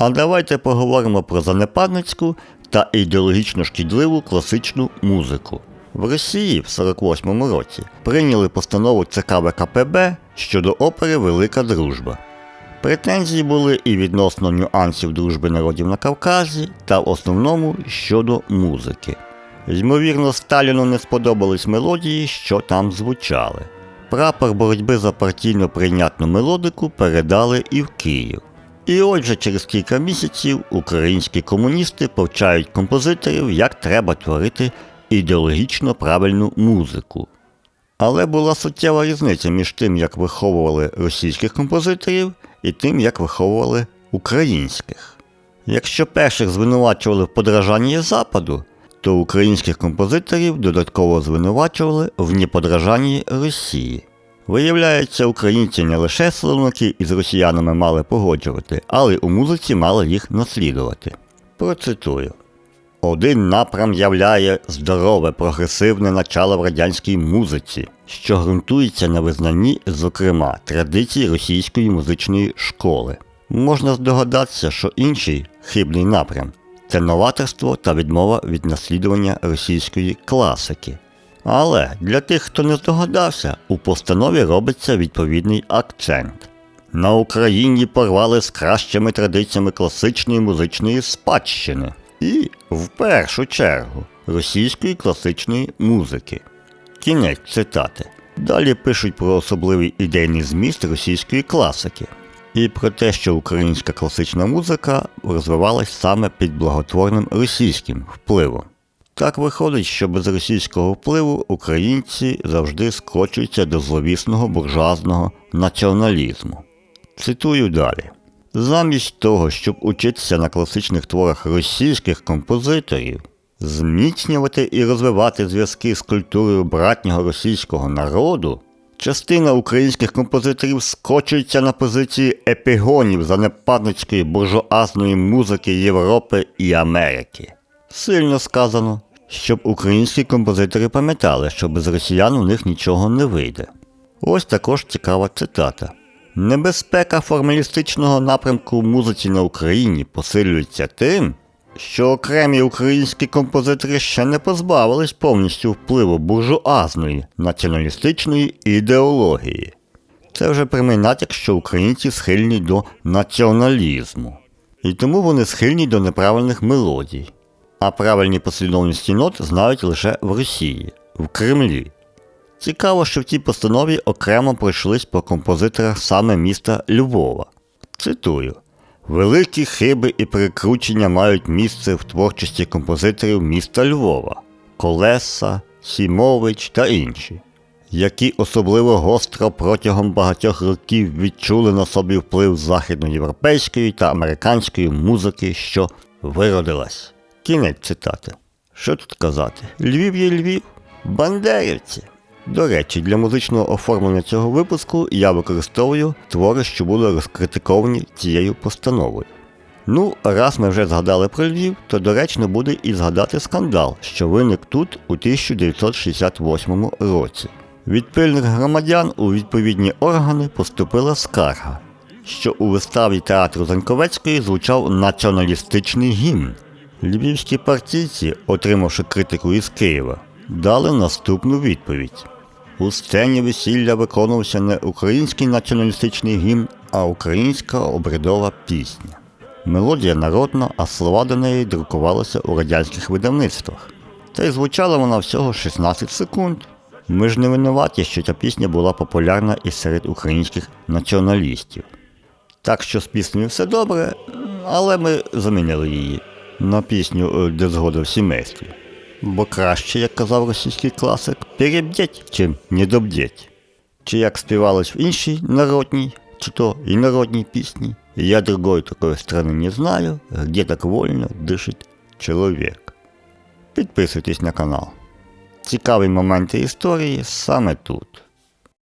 А давайте поговоримо про занепадницьку та ідеологічно шкідливу класичну музику. В Росії в 48-му році прийняли постанову ЦК ВКПБ щодо опери Велика Дружба. Претензії були і відносно нюансів дружби народів на Кавказі, та в основному щодо музики. Ймовірно, Сталіну не сподобались мелодії, що там звучали. Прапор боротьби за партійно прийнятну мелодику передали і в Київ. І отже, через кілька місяців українські комуністи повчають композиторів, як треба творити ідеологічно правильну музику. Але була суттєва різниця між тим, як виховували російських композиторів, і тим, як виховували українських. Якщо перших звинувачували в подражанні Западу, то українських композиторів додатково звинувачували в неподражанні Росії. Виявляється, українці не лише словники із росіянами мали погоджувати, але й у музиці мали їх наслідувати. Процитую. Один напрям являє здорове прогресивне начало в радянській музиці, що ґрунтується на визнанні, зокрема, традицій російської музичної школи. Можна здогадатися, що інший хибний напрям це новаторство та відмова від наслідування російської класики. Але для тих, хто не здогадався, у постанові робиться відповідний акцент. На Україні порвали з кращими традиціями класичної музичної спадщини і, в першу чергу, російської класичної музики. Кінець цитати. Далі пишуть про особливий ідейний зміст російської класики і про те, що українська класична музика розвивалась саме під благотворним російським впливом. Так виходить, що без російського впливу українці завжди скочуються до зловісного буржуазного націоналізму. Цитую далі. Замість того, щоб учитися на класичних творах російських композиторів, зміцнювати і розвивати зв'язки з культурою братнього російського народу, частина українських композиторів скочується на позиції епігонів занепадницької буржуазної музики Європи і Америки. Сильно сказано, щоб українські композитори пам'ятали, що без росіян у них нічого не вийде. Ось також цікава цитата. Небезпека формалістичного напрямку в музиці на Україні посилюється тим, що окремі українські композитори ще не позбавились повністю впливу буржуазної націоналістичної ідеології. Це вже прямий натяк, що українці схильні до націоналізму, і тому вони схильні до неправильних мелодій, а правильні послідовності нот знають лише в Росії, в Кремлі. Цікаво, що в цій постанові окремо пройшлись по композиторах саме міста Львова. Цитую: Великі хиби і перекручення мають місце в творчості композиторів міста Львова, Колеса, Сімович та інші, які особливо гостро протягом багатьох років відчули на собі вплив західноєвропейської та американської музики, що виродилась. Кінець цитати. Що тут казати? Львів є Львів, бандерівці. До речі, для музичного оформлення цього випуску я використовую твори, що були розкритиковані цією постановою. Ну, раз ми вже згадали про Львів, то доречно буде і згадати скандал, що виник тут у 1968 році. Від пильних громадян у відповідні органи поступила скарга, що у виставі театру Заньковецької звучав націоналістичний гімн. Львівські партійці, отримавши критику із Києва, дали наступну відповідь. У сцені весілля виконувався не український націоналістичний гімн, а українська обрядова пісня. Мелодія народна, а слова до неї друкувалися у радянських видавництвах. Та й звучала вона всього 16 секунд. Ми ж не винуваті, що ця пісня була популярна і серед українських націоналістів. Так що з піснею все добре, але ми замінили її на пісню «Де згода в сімействі. Бо краще, як казав російський класик, перебдять, чим недобдять. Чи як співалось в іншій народній, чи то і народній пісні, я другой такої страни не знаю, где так вольно дишить чоловік. Підписуйтесь на канал. Цікаві моменти історії саме тут.